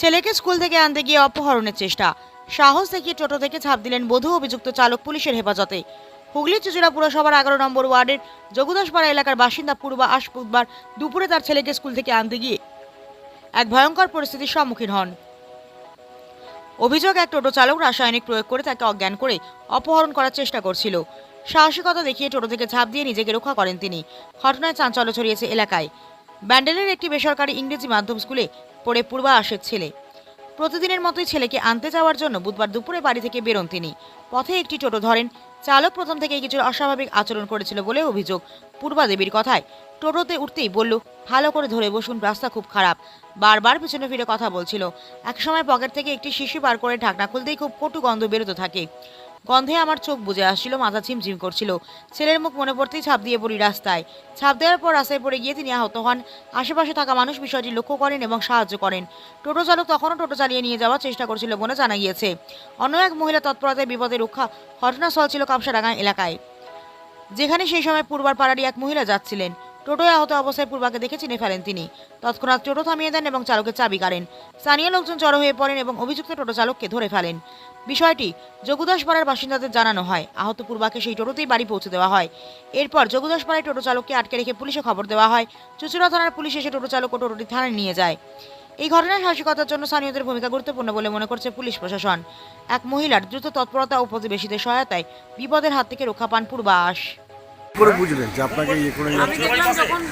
ছেলেকে স্কুল থেকে আনতে গিয়ে অপহরণের চেষ্টা। সাহস দেখিয়ে টোটো থেকে ছাপ দিলেন বধূ অভিযুক্ত চালক পুলিশের হেফাজতে। হুগলি চুচুড়া পুরসভার এগারো নম্বর ওয়ার্ডের যোগদাসপাড়া এলাকার বাসিন্দা পূর্বা আশ বুধবার দুপুরে তার ছেলেকে স্কুল থেকে আনতে গিয়ে এক ভয়ঙ্কর পরিস্থিতির সম্মুখীন হন। অভিযোগ, এক টোটো চালক রাসায়নিক প্রয়োগ করে তাকে অজ্ঞান করে অপহরণ করার চেষ্টা করছিল। সাহসিকতা দেখিয়ে টোটো থেকে ঝাঁপ দিয়ে নিজেকে রক্ষা করেন তিনি। ঘটনায় চাঞ্চল্য ছড়িয়েছে এলাকায়। ব্যান্ডেলের একটি বেসরকারি ইংরেজি মাধ্যম স্কুলে পড়ে পূর্বা আসের ছেলে। প্রতিদিনের মতোই ছেলেকে আনতে যাওয়ার জন্য বুধবার দুপুরে বাড়ি থেকে বেরোন তিনি। পথে একটি টোটো ধরেন। চালক প্রথম থেকেই কিছু অস্বাভাবিক আচরণ করেছিল বলে অভিযোগ। পূর্বা দেবীর কথায় টোটোতে উঠতেই বলল, ভালো করে ধরে বসুন, রাস্তা খুব খারাপ। বারবার পিছনে ফিরে কথা বলছিল। একসময় পকেট থেকে একটি শিশু বার করে ঢাকনা খুলতেই খুব কটু গন্ধ বেরোতে থাকে। গন্ধে আমার চোখ বুজে আসছিল মাথা ঝিমঝিম করছিল। ছেলের মুখ মনে পড়তেই ছাপ দিয়ে পড়ি রাস্তায়। ছাপ দেওয়ার পর রাস্তায় পড়ে গিয়ে তিনি আহত হন। আশেপাশে থাকা মানুষ বিষয়টি লক্ষ্য করেন এবং সাহায্য করেন। টোটো চালক তখনও টোটো চালিয়ে নিয়ে যাওয়ার চেষ্টা করছিল বলে জানা গিয়েছে। অন্য এক মহিলা তৎপরতায় বিপদে রক্ষা ঘটনাস্থল ছিল কাপসাডাঙ্গা এলাকায়। যেখানে সেই সময় পূর্বার পাড়ারই এক মহিলা যাচ্ছিলেন। টোটোয় আহত অবস্থায় পূর্বাকে দেখে চিনে ফেলেন তিনি। তৎক্ষণাৎ টোটো থামিয়ে দেন এবং চালকের চাবি কাড়েন। স্থানীয় লোকজন জড়ো হয়ে পড়েন এবং অভিযুক্ত টোটো চালককে ধরে ফেলেন। বিষয়টি যোগুদাসপাড়ার বাসিন্দাদের জানানো হয়। আহত পূর্বাকে সেই টোটোতেই বাড়ি পৌঁছে দেওয়া হয়। এরপর যোগুদাসপাড়ায় টোটো চালককে আটকে রেখে পুলিশে খবর দেওয়া হয়। চুচুড়া থানার পুলিশ এসে টোটো চালক ও টোটোটি থানায় নিয়ে যায়। এই ঘটনায় সাহসিকতার জন্য স্থানীয়দের ভূমিকা গুরুত্বপূর্ণ বলে মনে করছে পুলিশ প্রশাসন। এক মহিলার দ্রুত তৎপরতা ও প্রতিবেশীদের সহায়তায় বিপদের হাত থেকে রক্ষা পান পূর্বাস। করে বুঝলেন যে আপনাকে ইয়ে করে আমি দেখলাম যখন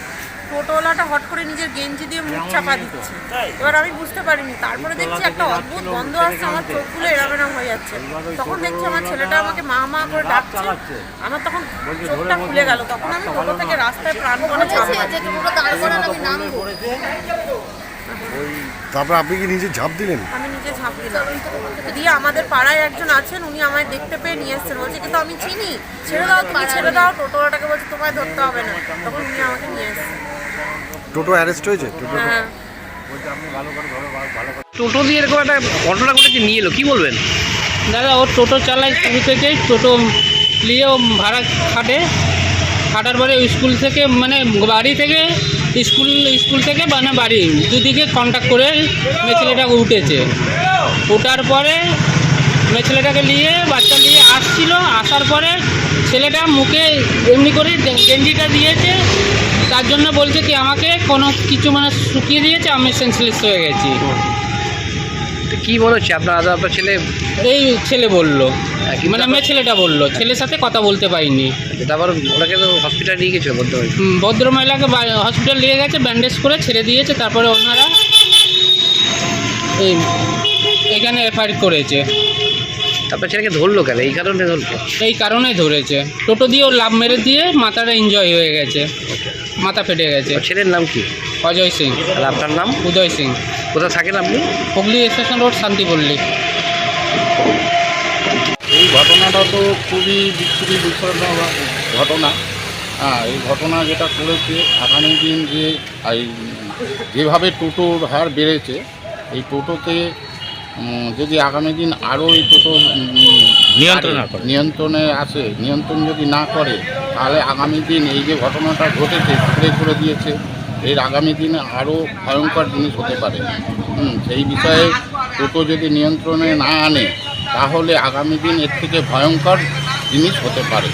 টোটোওয়ালাটা হট করে নিজের গেঞ্জি দিয়ে মুখ চাপা দিচ্ছে। এবার আমি বুঝতে পারিনি। তারপরে দেখছি একটা অদ্ভুত গন্ধ আসছে আমার চোখগুলো এরম এরম হয়ে যাচ্ছে। তখন দেখছি আমার ছেলেটা আমাকে মা মা করে ডাকছে। আমার তখন চোখটা খুলে গেল। তখন আমি টোটো থেকে রাস্তায় প্রাণ প্রাণপণে ঝাঁপ তারপর আপনি কি নিজে ঝাঁপ দিলেন? আমি নিজে ঝাঁপ দিলাম। দিয়ে আমাদের পাড়ায় একজন আছেন উনি আমায় দেখতে পেয়ে নিয়ে এসছেন। বলছে কিন্তু আমি চিনি। ছেড়ে দাও তুমি ছেড়ে দাও। টোটোওয়ালাটাকে বলছে তোমায় ধরতে হবে না। তখন উনি আমাকে নিয়ে এসছেন। টোটো অ্যারেস্ট হয়েছে? টোটো হ্যাঁ। টোটো দিয়ে এরকম একটা ঘটনা ঘটেছে নিয়ে এলো। কি বলবেন? দাদা ও টোটো চালায় শুরু থেকেই। টোটো নিয়ে ভাড়া খাটে। খাটার পরে স্কুল থেকে মানে বাড়ি থেকে স্কুল স্কুল থেকে মানে বাড়ি দুদিকে কন্ট্যাক্ট করে মেয়ে ছেলেটাকে উঠেছে। ওঠার পরে মেয়ে ছেলেটাকে নিয়ে বাচ্চা নিয়ে আসছিল, আসার পরে ছেলেটা মুখে এমনি করে গেঞ্জিটা দিয়েছে। তার জন্য বলছে কি, আমাকে কোনো কিছু মানে শুকিয়ে দিয়েছে, আমি সেন্সলেস হয়ে গেছি। তো কি মনে হচ্ছে? আপনার আপনার ছেলে? এই ছেলে বলল। হ্যাঁ, মানে মেয়ে ছেলেটা বলল। ছেলের সাথে কথা বলতে পারিনি। তারপর ওনাকে তো হসপিটালে নিয়ে গেছিল হুম, ভদ্রমহিলাকে হসপিটাল নিয়ে গেছে ব্যান্ডেজ করে ছেড়ে দিয়েছে তারপরে ওনারা এই এখানে এফআইআর করেছে। আপনার ছেলেকে ধরলো কেন? এই কারণে ধরলো? এই কারণে ধরেছে। টোটো দিয়ে লাভ মেরে দিয়ে মাথাটা এনজয় হয়ে গেছে। মাথা ফেটে গেছে। ছেলের নাম কি? অজয় সিং। আর আপনার নাম? উদয় সিং। কোথায় থাকেন আপনি? Hooghly station road Shantipalli. এই ঘটনাটা তো খুবই বিচ্ছিরি ঘটনা। হ্যাঁ এই ঘটনা যেটা করেছে আগামী দিন যে এই যেভাবে টোটোর হার বেড়েছে এই টোটোতে যদি আগামী দিন আরও এই টোটো নিয়ন্ত্রণ করে। নিয়ন্ত্রণে আসে নিয়ন্ত্রণ যদি না করে তাহলে আগামী দিন এই যে ঘটনাটা ঘটেছে স্প্রে করে দিয়েছে এর আগামী দিনে আরও ভয়ঙ্কর জিনিস হতে পারে। হুম, সেই বিষয়ে টোটো যদি নিয়ন্ত্রণে না আনে তাহলে আগামী দিন এর থেকে ভয়ঙ্কর জিনিস হতে পারে।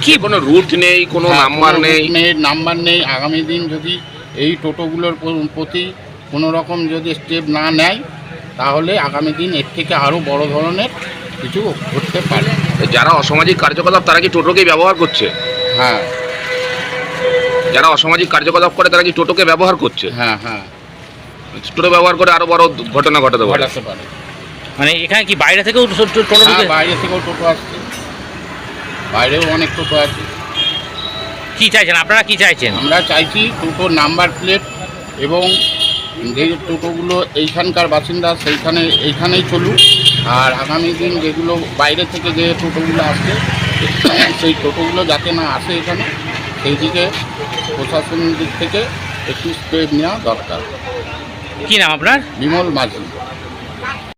কি কোনো রুট নেই কোনো হ্যাঁ, নাম্বার নেই? নেই নাম্বার নেই। আগামী দিন যদি এই টোটোগুলোর প্রতি কোনো রকম যদি স্টেপ না নেয় তাহলে আগামী দিন এর থেকে আরও বড় ধরনের কিছু ঘটতে পারে। যারা অসামাজিক কার্যকলাপ তারা কি টোটোকেই ব্যবহার করছে? হ্যাঁ। যারা অসামাজিক কার্যকলাপ করে তারা কি টোটোকে ব্যবহার করছে? হ্যাঁ হ্যাঁ। টোটো ব্যবহার করে আরও বড় ঘটনা ঘটাতে পারে। ঘটাতে পারে। মানে এখানে কি বাইরে থেকেও টোটো হ্যাঁ ঢুকে? বাইরে থেকেও টোটো আসছে। বাইরেও অনেক টোটো আছে। কি চাইছেন? আপনারা কি চাইছেন? আমরা চাইছি টোটোর নাম্বার প্লেট এবং যে টোটোগুলো এইখানকার বাসিন্দা সেইখানে এইখানেই চলুক। আর আগামী দিন যেগুলো বাইরে থেকে যে টোটোগুলো আসছে সেই টোটোগুলো যাতে না আসে এখানে সেই দিকে প্রশাসনের দিক থেকে একটু স্টেপ নেওয়া দরকার। কি নাম আপনার? বিমল মাঝি।